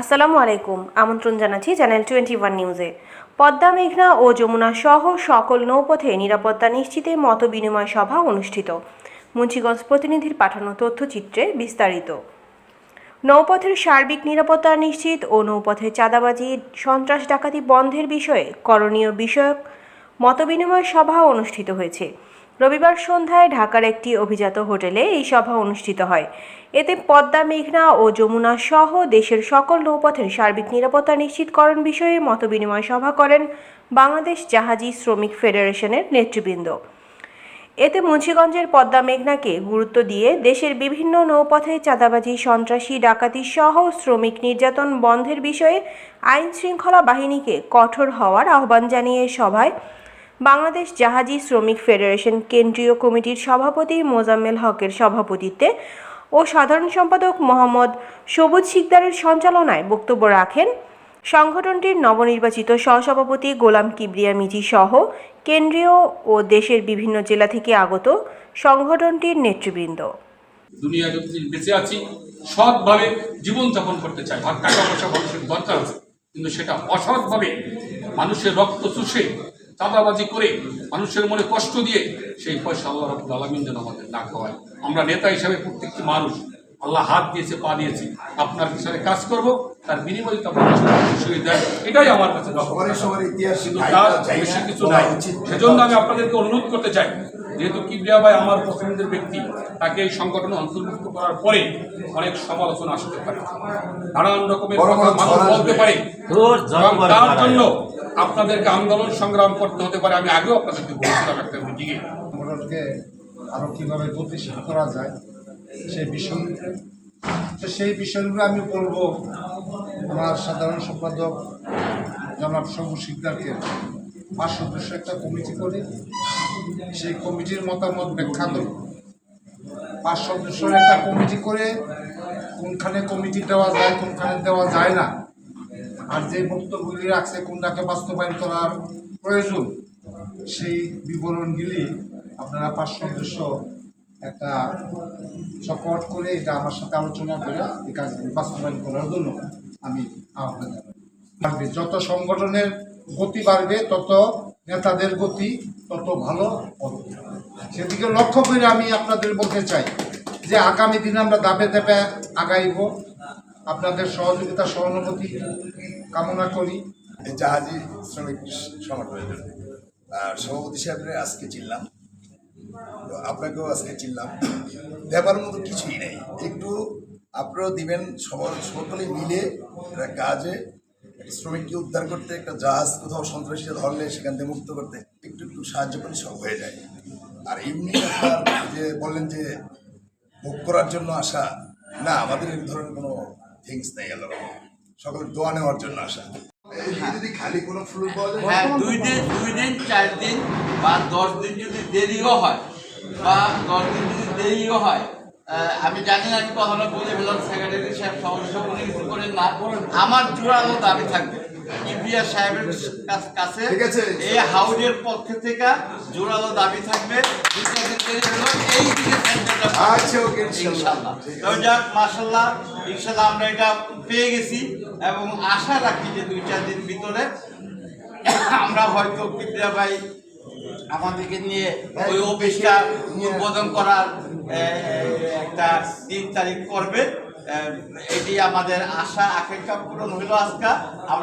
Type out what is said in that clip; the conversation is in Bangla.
আসসালামু আলাইকুম। আমন্ত্রণ জানাচ্ছি চ্যানেল টোয়েন্টি ওয়ান নিউজে পদ্মা মেঘনা ও যমুনা সহ সকল নৌপথে নিরাপত্তা নিশ্চিতে মত বিনিময় সভা অনুষ্ঠিত। মুন্সিগঞ্জ প্রতিনিধির পাঠানো তথ্যচিত্রে বিস্তারিত। নৌপথের সার্বিক নিরাপত্তা নিশ্চিত ও নৌপথে চাঁদাবাজি, সন্ত্রাস ডাকাতি বন্ধের বিষয়ে করণীয় বিষয়ক মতবিনিময় সভা অনুষ্ঠিত হয়েছে। রবিবার সন্ধ্যায় ঢাকার একটি অভিজাত হোটেলে এই সভা অনুষ্ঠিত হয়। এতে পদ্মা, মেঘনা ও যমুনা সহ দেশের সকল নৌপথের সার্বিক নিরাপত্তা নিশ্চিতকরণ বিষয়ে মতবিনিময় সভা করেন বাংলাদেশ জাহাজি শ্রমিক ফেডারেশনের নেতৃবৃন্দ। এতে মুন্সীগঞ্জের পদ্মা, মেঘনাকে গুরুত্ব দিয়ে দেশের বিভিন্ন নৌপথে চাঁদাবাজি, সন্ত্রাসী, ডাকাতি সহ শ্রমিক নির্যাতন বন্ধের বিষয়ে আইন শৃঙ্খলা বাহিনীকে কঠোর হওয়ার আহ্বান জানিয়ে সভায় বাংলাদেশ জাহাজি শ্রমিক ফেডারেশন কেন্দ্রীয় কমিটির সভাপতি মোজাম্মেল হকের সভাপতিত্বে ও সাধারণ সম্পাদক মোহাম্মদ সবুজ শিকদারের সঞ্চালনায় বক্তব্য রাখেন সংগঠনটির নবনির্বাচিত সহসভাপতি গোলাম কিবরিয়া মিজি সহ কেন্দ্রীয় ও দেশের বিভিন্ন জেলা থেকে আগত সংগঠনটির নেতৃবৃন্দ। দুনিয়া যতদিন বেঁচে আছি, সৎভাবে জীবনযাপন করতে চাই। আর টাকা পয়সা মানুষের দরকার আছে, কিন্তু সেটা অসৎভাবে মানুষের রক্ত চুষে চাঁদাবাজি করে মানুষের মনে কষ্ট দিয়ে সেই পয়সা আল্লাহ রাবুল আলমিন যেন আমাদের না খাওয়ায়। আমরা নেতা হিসাবে প্রত্যেকটি মানুষ আল্লাহ হাত দিয়েছে পা দিয়েছে। আপনার বিষয়ে কাজ করব তার বিনিময়ে তো আপনার সুযোগ দেয় এটাই আমার কাছে কিন্তু তার বেশি কিছু নাই। সেজন্য আমি আপনাদেরকে অনুরোধ করতে চাই যেহেতু কিবরিয়া ভাই আমার পছন্দের ব্যক্তি তাকে এই সংগঠনে অন্তর্ভুক্ত করার পরে অনেক সমালোচনা আসতে পারে। নানান রকমের মানুষ বলতে পারে। তোর জন্য আপনাদেরকে আন্দোলন সংগ্রাম করতে হতে পারে। আমি আগেও আপনাদেরকে বলেছিলাম একটা মিটিংয়ে আরও কীভাবে গতিশীল করা যায় সেই বিষয়। তো সেই বিষয়গুলো আমি বলব আমার সাধারণ সম্পাদক জনাব সবুজ শিকদারকে। পাঁচ সদস্য একটা কমিটি করে, সেই কমিটির মতামত ব্যাখ্যা করব পাঁচ সদস্যর একটা কমিটি করে, কোনখানে কমিটি দেওয়া যায়, কোনখানে দেওয়া যায় না। আর যে বক্তব্যগুলি রাখছে, কোনটাকে বাস্তবায়ন করার প্রয়োজন, সেই বিবরণগুলি আপনারা পাঁচ সদস্য একটা সাপোর্ট করে এটা আমার সাথে আলোচনা করে এই কাজগুলি বাস্তবায়ন করার জন্য আমি আহ্বান জানাই। যত সংগঠনের গতি বাড়বে, তত নেতাদের গতি তত ভালো হবে। সেদিকে লক্ষ্য করে আমি আপনাদের বলতে চাই যে আগামী দিনে আমরা দাপে দাবে আগাইব। আপনাদের সহযোগিতা, সহানুভূতি কামনা করি। জাহাজি শ্রমিক আর সভাপতি সাহেবের আজকে চিনলাম। আপনাকেও আজকে চিনলাম। দেবার মতো কিছুই নেই। একটু আপনারাও দিবেন সবার সকলে মিলে একটা কাজে শ্রমিককে উদ্ধার করতে, একটা জাহাজ কোথাও সন্ত্রাসী ধরলে সেখান থেকে মুক্ত করতে একটু একটু সাহায্য করে সব হয়ে যায়। আর এমনি আপনার যে বললেন যে ভোগ করার জন্য আসা, না, আমাদের এই ধরনের কোনো থিংস নেই আল্লাহ সকলের দোয়া নেওয়ার জন্য আসা। যদি খালি কোনো ফ্লু পাওয়া যায় হ্যাঁ দুই দিন দুই দিন চার দিন বা দশ দিন যদি দেরিও হয় বা দশ দিন যদি দেরিও হয় আহ, আমি জানি না কথাটা বলে ফেলাম সেক্রেটারি সাহেব সমস্যা উনি কিছু করেন না। আমার জোরালো দাবি থাকবে ইন্ডিয়া সাহেবের কাছ-। এই হাউজের পক্ষ থেকে জোরালো দাবি থাকবে। হলো এই দিকে সেন্টারটা আচ্ছা, ওকে। তো যাক আমরা এটা পেয়ে গেছি এবং আশা রাখি যে দুই চার দিন ভিতরে আমরা হয়তো বিদ্যা ভাই আমাদেরকে নিয়ে ওই অফিসটা উদ্বোধন করার একটা দিন তারিখ করবে। এটি আমাদের আশা আকাঙ্ক্ষা পূরণ হইল আজকে।